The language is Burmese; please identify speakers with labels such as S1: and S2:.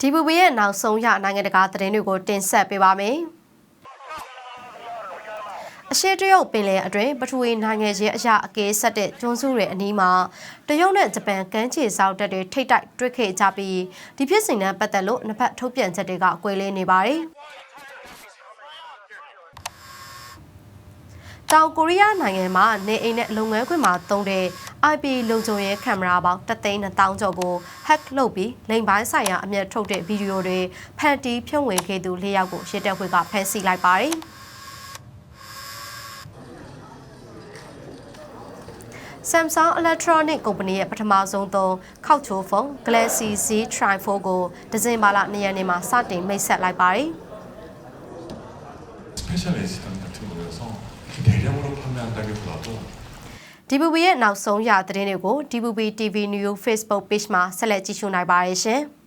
S1: DVB ရဲ့နောက်ဆုံးရနိုင်ငံတကာသတင်းတွေကိုတင်ဆက်ပေးပါမယ်။အရှေ့တရုတ်ပင်လယ်အတွင်းပထဝီနိုင်ငံရဲ့အရာအကဲဆက်တဲ့ကျွန်းစုတွေအနီးမှာတရုတ်နဲ့ဂျပန်ကမ်းခြေစောက်တပ်တွေထိတ်တိုက်တွေ့ခဲ့ကြပြီးဒီဖြစ်စဉ်နဲ့ပတ်သက်လို့နှစ်ဖက်ထုတ်ပြန်ချက်တွေကကွဲလွဲနေပါတယ်။တောင်ကိုရီးယားနိုင်ငံမှာနေအိမ်နဲ့လုပ်ငန်းခွင်မှာသုံးတဲ့ IP လုံခြုံရေးကင်မရာပေါင်း3,000ကျော်ကို hack လုပ်ပြီးလိမ်ပိုင်းဆိုင်ရာအမျက်ထုတ်တဲ့ဗီဒီယိုတွေဖန်တီးဖြုံဝင်ခဲ့သူ၄ယောက်ကိုရစ်တပ်ဖွဲ့ကဖမ်းဆီးလိုက်ပါတယ်။ Samsung Electronic ကုမ္ပဏီရဲ့ပထမဆုံးသောခောက်ချိုးဖုန်း Galaxy Z Tri4 ကိုဒီဇင်ဘာလ2ရက်နေ့မှာစတင်မိတ်ဆက်လိုက်ပါတယ်။
S2: 스페셜 에디션 같은 거여서 대량으로 판매한다기보다도
S1: DVB ရဲ့နောက်ဆုံးရသတင်းတွေကို DVB TV News Facebook Page မှာဆက်လက်ကြည့်ရှုနိုင်ပါတယ်ရှင်။